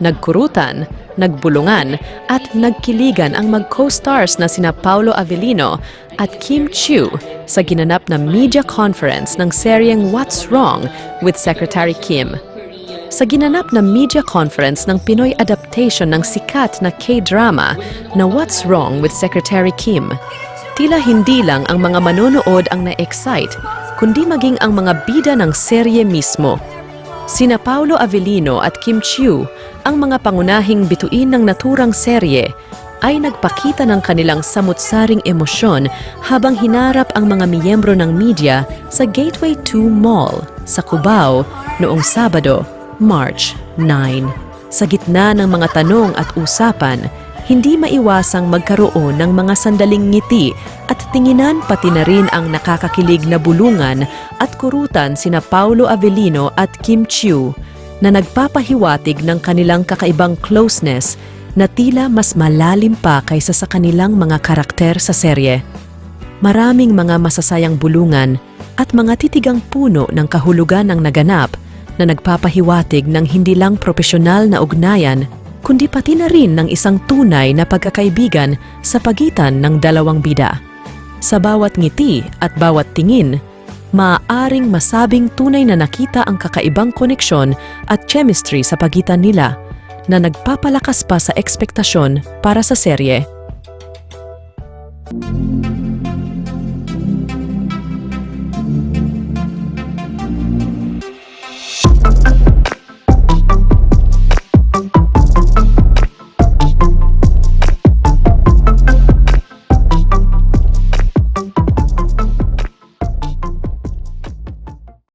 nagkurutan, nagbulungan at nagkiligan ang mag-co-stars na sina Paolo Avellino at Kim Chiu sa ginanap na media conference ng seryeng What's Wrong with Secretary Kim. Sa ginanap na media conference ng Pinoy adaptation ng sikat na K-drama na What's Wrong with Secretary Kim, tila hindi lang ang mga manonood ang na-excite, kundi maging ang mga bida ng serye mismo. Sina Paolo Avellino at Kim Chiu, ang mga pangunahing bituin ng naturang serye, ay nagpakita ng kanilang samut-saring emosyon habang hinarap ang mga miyembro ng media sa Gateway 2 Mall sa Cubao noong Sabado, March 9. Sa gitna ng mga tanong at usapan, hindi maiwasang magkaroon ng mga sandaling ngiti at tinginan pati na rin ang nakakakilig na bulungan at kurutan sina Paulo Avellino at Kim Chiu na nagpapahiwatig ng kanilang kakaibang closeness na tila mas malalim pa kaysa sa kanilang mga karakter sa serye. Maraming mga masasayang bulungan at mga titigang puno ng kahulugan ng naganap na nagpapahiwatig ng hindi lang propesyonal na ugnayan, kundi pati na rin ng isang tunay na pagkakaibigan sa pagitan ng dalawang bida. Sa bawat ngiti at bawat tingin, maaaring masabing tunay na nakita ang kakaibang koneksyon at chemistry sa pagitan nila na nagpapalakas pa sa ekspektasyon para sa serye.